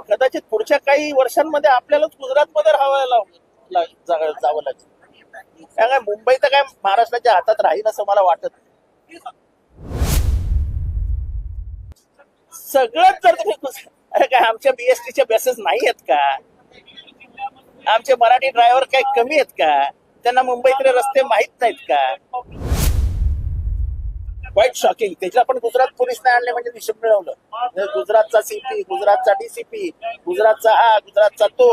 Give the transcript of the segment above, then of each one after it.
कदाचित पुढच्या काही वर्षांमध्ये आपल्यालाच गुजरातमध्ये राहावं लाग- जावं लागेल. काय मुंबई तर काय महाराष्ट्राच्या हातात राहील असं मला वाटत सगळंच जर तुम्ही अरे काय आमच्या बीएसटीच्या बसेस नाही आहेत का? आमचे मराठी ड्रायव्हर काही कमी आहेत का? त्यांना मुंबईतले रस्ते माहीत नाहीत का? क्वाईट शॉकिंग त्याच्या पण गुजरात पोलीस नाही आणले म्हणजे विषय मिळवलं. गुजरातचा सीपी गुजरातचा डीसीपी गुजरातचा हा गुजरातचा तो.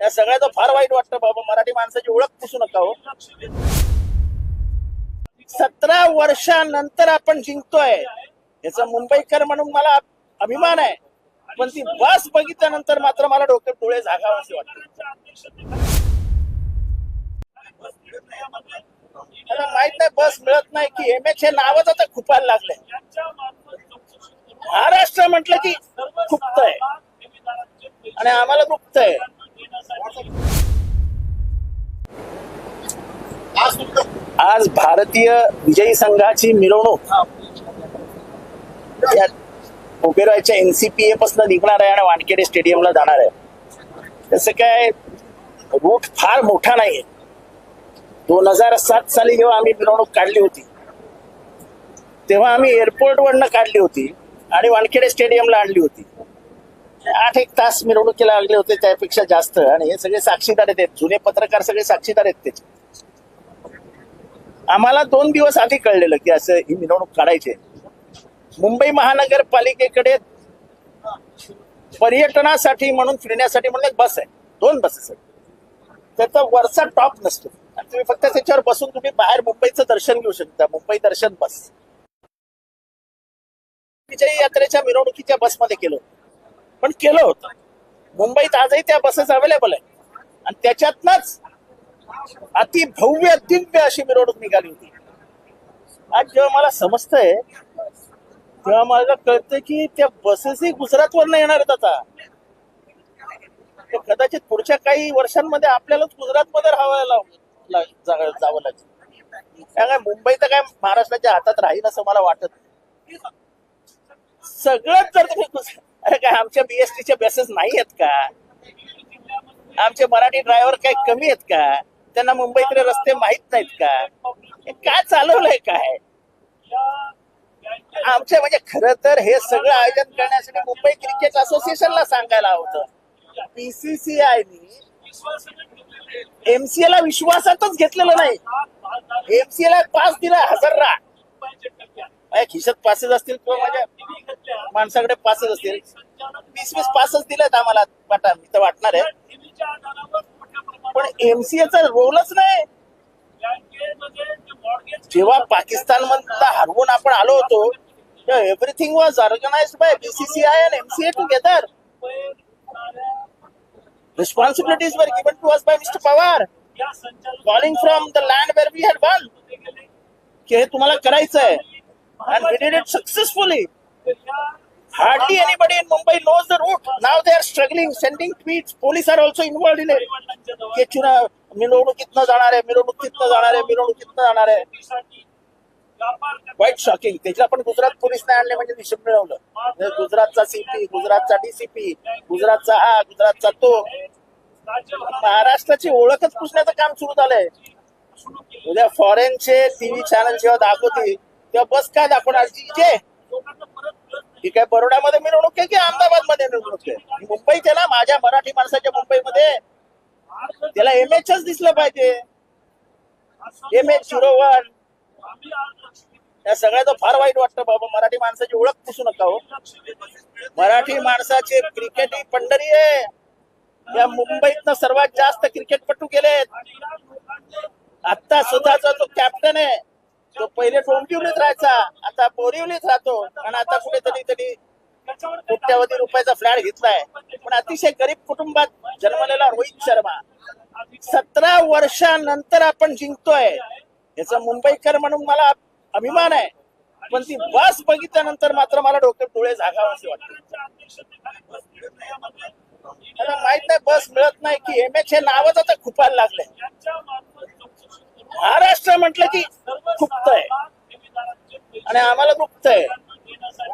या सगळ्याचं फार वाईट वाटतं बाबा मराठी माणसाची ओळख पुसू नका हो. सतरा वर्षानंतर आपण जिंकतोय. याचा मुंबईकर म्हणून मला अभिमान आहे. पण ती बस बघितल्यानंतर मात्र मला डोक्यात डोळे झागावं असे वाटते. मला माहीत नाही बस मिळत नाही की एम एच हे नावच आता खुपायला लागले. महाराष्ट्र म्हटलं की खुपतंय आणि आम्हाला दुखतंय आज भारतीय विजयी संघाची मिरवणूक. ओबेरॉयच्या एनसीपीए पासून निघणार आहे आणि वानखेडे स्टेडियमला जाणार आहे. तसं काय रूट फार मोठा नाहीये. दोन हजार सात साली जेव्हा आम्ही मिरवणूक काढली होती तेव्हा आम्ही एअरपोर्ट वरनं काढली होती आणि वानखेडे स्टेडियमला आणली होती. आठ एक तास मिरवणुकीला लागले होते त्यापेक्षा जास्त. आणि हे सगळे साक्षीदार आहेत जुने पत्रकार सगळे साक्षीदार आहेत त्याचे. आम्हाला दोन दिवस आधी कळलेलं की असं ही मिरवणूक काढायची मुंबई महानगरपालिकेकडे पर्यटनासाठी म्हणून फिरण्यासाठी म्हणून एक बस आहे. दोन बसेस आहेत. त्याचा वरचा टॉप नसतो. तुम्ही फक्त त्याच्यावर बसून तुम्ही बाहेर मुंबईचं दर्शन घेऊ शकता. मुंबई दर्शन बस. विजयी यात्रेच्या मिरवणुकीच्या बसमध्ये केलं पण केलं होतं. मुंबईत आजही त्या बसेस अवेलेबल आहे आणि त्याच्यातनच अति भव्य दिव्य अशी मिरवणूक निघाली होती. आज जेव्हा मला समजतंय तेव्हा मला कळतं की त्या बसेसही गुजरातवरनं येणार आहेत आता. तर कदाचित पुढच्या काही वर्षांमध्ये आपल्यालाच गुजरातमध्ये राहावं जावं लागेल? त्या काय मुंबई तर काय महाराष्ट्राच्या हातात राहील असं मला वाटत नाही. सगळंच जर तुम्ही अरे काय आमच्या बीएसटीच्या बसेस नाही आहेत का? आमचे मराठी ड्रायव्हर काही कमी आहेत का? त्यांना मुंबईतले रस्ते माहीत नाहीत का? हे काय चालवलंय काय? आमच्या म्हणजे खरं तर हे सगळं आयोजन करण्यासाठी मुंबई क्रिकेट असोसिएशनला सांगायला होतं. बीसीसीआयनी एमसीए ला विश्वासातच घेतलेलं नाही. एमसीए ला पास दिला हजार रा माझ्या खिशात पासेस असतील किंवा माझ्या माणसाकडे पासेस असतील. वीस वीस पासच दिलेत आम्हाला. वाटा मी तर वाटणार आहे. पण एमसीएचा रोलच नाही. जेव्हा पाकिस्तान मधला हरवून आपण आलो होतो everything was organise by BCCI and MCA together responsibilities were given to us by Mr. Pawar, calling from the land where we had won. की हे तुम्हाला करायचं आहे and we did it successfully. Hardly anybody in Mumbai knows the route. Now they are struggling, sending tweets. Police are also involved in it. की चुना मिरवणुकीतनं जाणार आहे मिरवणुकीतनं जाणार आहे मिरवणुकीतनं जाणार आहे वाईट शॉकिंग त्याला पण गुजरात पोलीस नाही आणले म्हणजे विषय मिळवलं म्हणजे गुजरातचा सीपी गुजरातचा डीसीपी गुजरातचा हा गुजरातचा तो महाराष्ट्राची ओळखच पुसण्याचं काम सुरू झालंय. उद्या फॉरेनचे टीव्ही चॅनल जेव्हा दाखवतील तेव्हा बस काय दाखवणार? जे ही काय बरोड्यामध्ये मिरवणूक आहे की अहमदाबादमध्ये मिरवणूक आहे मुंबईत आहे ना माझ्या मराठी माणसाच्या मुंबईमध्ये. त्याला एमएचच दिसलं पाहिजे. एम एच झिरो वन या सगळ्याचं फार वाईट वाटतं बाबा मराठी माणसाची ओळख पुसू नका हो. मराठी माणसाचे क्रिकेट ही पंढरी आहे. या मुंबईतनं सर्वात जास्त क्रिकेटपटू गेलेत आता स्वतःचा जो कॅप्टन आहे तो पहिले डोंबिवलीत राहायचा आता बोरिवलीत राहतो. आणि आता कुठेतरी तरी कोट्यावधी रुपयाचा फ्लॅट घेतलाय. पण अतिशय गरीब कुटुंबात जन्मलेला रोहित शर्मा. सतरा वर्षानंतर आपण जिंकतोय. याचा मुंबईकर म्हणून मला अभिमान आहे. पण ती बस बघितल्यानंतर मात्र मला डोक्यात डोळे झागावं असे वाटते. मला माहीत नाही बस मिळत नाही की एम एच हे नावच आता खुपायला लागले. महाराष्ट्र म्हटलं की खुपतंय आणि आम्हाला दुखत आहे.